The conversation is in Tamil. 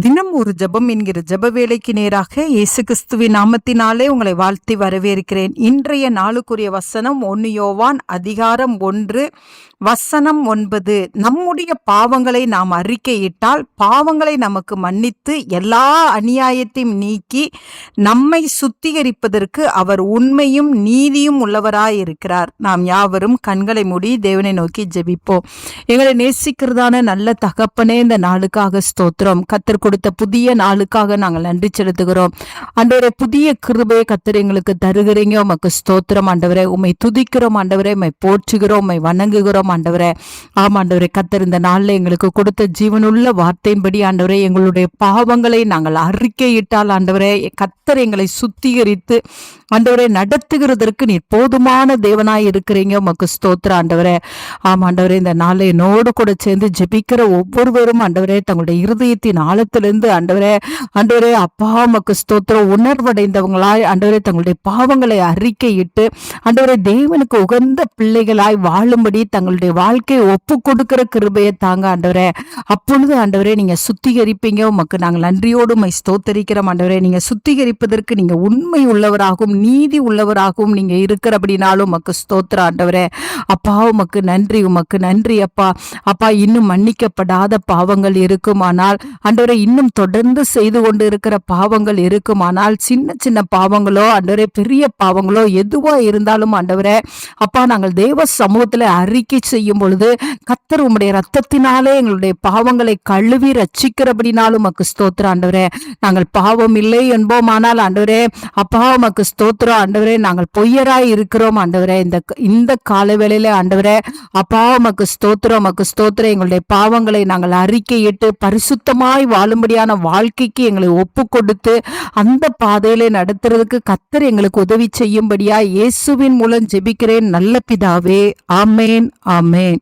தினம் ஒரு ஜெபம் என்கிற ஜெப வேலைக்கு நேராக இயேசு கிறிஸ்துவின் நாமத்தினாலே உங்களை வாழ்த்தி வரவேற்கிறேன். இன்றைய நாளுக்குரிய வசனம் ஒன்னு யோவான் அதிகாரம் ஒன்று வசனம் ஒன்பது. நம்முடைய பாவங்களை நாம் அறிக்கையிட்டால் பாவங்களை நமக்கு மன்னித்து எல்லா அநியாயத்தையும் நீக்கி நம்மை சுத்திகரிப்பதற்கு அவர் உண்மையும் நீதியும் உள்ளவராயிருக்கிறார். நாம் யாவரும் கண்களை மூடி தேவனை நோக்கி ஜெபிப்போம். எங்களை நேசிக்கிறதான நல்ல தகப்பனே இந்த நாளுக்காக ஸ்தோத்திரம். கத்திற்கு கொடுத்த புதிய நாளுக்காக நாங்கள் நன்றி செலுத்துகிறோம். ஆண்டவரே புதிய கிருபையை கத்தர் எங்களுக்கு தருகிறீங்க. உமக்கு ஸ்தோத்திரம் ஆண்டவரே. உம்மை துதிக்கிறோம் ஆண்டவரே. உம்மை போற்றுகிறோம். உம்மை வணங்குகிறோம் ஆண்டவரே. ஆமா ஆண்டவரே கத்தர் இந்த நாளில் எங்களுக்கு கொடுத்த ஜீவனுள்ள வார்த்தையின்படி ஆண்டவரே எங்களுடைய பாவங்களை நாங்கள் அறிக்கையிட்டால் ஆண்டவரே கத்தர் எங்களை சுத்திகரித்து ஆண்டவரை நடத்துகிறதற்கு நீர் போதுமான தேவனாய் இருக்கிறீங்க. உமக்கு ஸ்தோத்திர ஆண்டவரே. ஆம் ஆண்டவரே இந்த நாளை என்னோடு கூட சேர்ந்து ஜெபிக்கிற ஒவ்வொருவரும் ஆண்டவரே தங்களுடைய இருதயத்தின் ஆழத்திலிருந்து ஆண்டவரே ஆண்டவரே அப்பா உமக்கு ஸ்தோத்திரம். உணர்வடைந்தவங்களாய் ஆண்டவரே தங்களுடைய பாவங்களை அறிக்கையிட்டு ஆண்டவரே தேவனுக்கு உகந்த பிள்ளைகளாய் வாழும்படி தங்களுடைய வாழ்க்கையை ஒப்பு கொடுக்கிற கிருபையை தாங்க ஆண்டவரே. அப்பொழுது ஆண்டவரே நீங்க சுத்திகரிப்பீங்க. உமக்கு நாங்கள் நன்றியோடு உம்மை ஸ்தோத்தரிக்கிறோம். ஆண்டவரே நீங்க சுத்திகரிப்பதற்கு நீங்க உண்மை உள்ளவராகவும் நீதி உள்ளவராகவும் நீங்க இருக்கிற அப்படின்னாலும் உமக்கு ஸ்தோத்திரம் ஆண்டவரே. அப்பா உமக்கு நன்றி உமக்கு நன்றி அப்பா. அப்பா இன்னும் மன்னிக்கப்படாத பாவங்கள் இருக்குமானால் ஆண்டவரே இன்னும் தொடர்ந்து செய்து கொண்டு இருக்கிற பாவங்கள் இருக்குமானால் சின்ன சின்ன பாவங்களோ ஆண்டவரே பெரிய பாவங்களோ எதுவா இருந்தாலும் ஆண்டவரே அப்பா நாங்கள் தேவ சமூகத்தில் அறிக்கை செய்யும் பொழுது கத்தர் உம்முடைய ரத்தத்தினாலே எங்களுடைய பாவங்களை கழுவி ரச்சிக்கிறபடினாலும் மக்கு ஸ்தோத்திரம் ஆண்டவரே. நாங்கள் பாவம் இல்லை என்போமானால் ஆண்டவரே அப்பா மக்கு ஸ்தோத்திரம் ஆண்டவரே நாங்கள் பொய்யராய் இருக்கிறோம் ஆண்டவரே. இந்த இந்த கால வேளையில ஆண்டவரே அப்பா மக்கு ஸ்தோத்திரம் மக்கு ஸ்தோத்திரம். எங்களுடைய பாவங்களை நாங்கள் அறிக்கையிட்டு பரிசுத்தமாய் வாழும் வாழும்படியான வாழ்க்கைக்கு எங்களை ஒப்பு கொடுத்து அந்த பாதையில நடத்துறதுக்கு கத்தர் எங்களுக்கு உதவி செய்யும்படியா இயேசுவின் மூலம் ஜெபிக்கிறேன். நல்ல பிதாவே ஆமேன் ஆமேன்.